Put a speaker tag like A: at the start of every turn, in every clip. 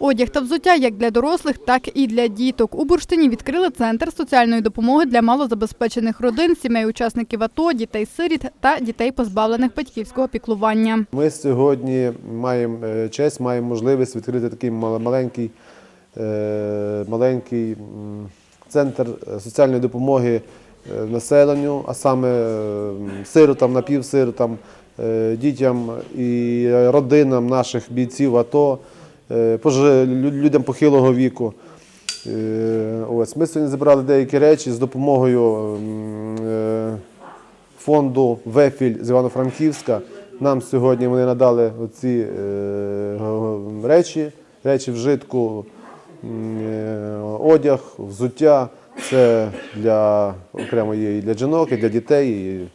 A: Одяг та взуття як для дорослих, так і для діток. У Бурштині відкрили центр соціальної допомоги для малозабезпечених родин, сімей учасників АТО, дітей-сиріт та дітей, позбавлених батьківського піклування.
B: Ми сьогодні маємо е, честь, маємо можливість відкрити такий мал- маленький, е, маленький центр е, соціальної допомоги населенню, а саме сиротам, напівсиротам, дітям і родинам наших бійців АТО, людям похилого віку. Е, Ось ми сьогодні зібрали деякі речі з допомогою е, фонду Вефіль з Івано-Франківська. Нам сьогодні вони надали оці е, речі, речі вжитку, е, одяг, взуття. Це для окремо є і для жінок, і для дітей, і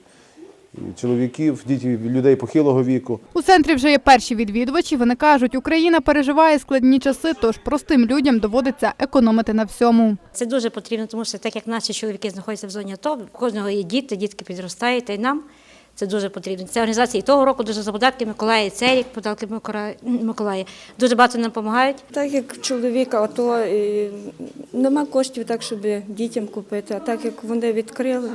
B: чоловіків, дітей, людей похилого віку.
A: У центрі вже є перші відвідувачі. Вони кажуть, Україна переживає складні часи, тож простим людям доводиться економити на всьому.
C: Це дуже потрібно, тому що так як наші чоловіки знаходяться в зоні АТО, у кожного є діти, дітки підростають, та й нам це дуже потрібно. Ця організація і того року дуже за податки Миколая, і цей рік податки Микола- Миколая. Дуже багато нам допомагають.
D: Так як чоловіка, ото і нема коштів так, щоб дітям купити. А так як вони відкрили,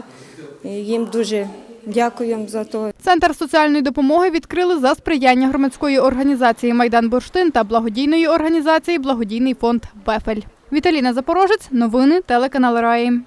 D: їм дуже дякуємо за то.
A: Центр соціальної допомоги відкрили за сприяння громадської організації Майдан Бурштин та благодійної організації Благодійний фонд Бефель. Віталіна Запорожець, новини телеканал Раї.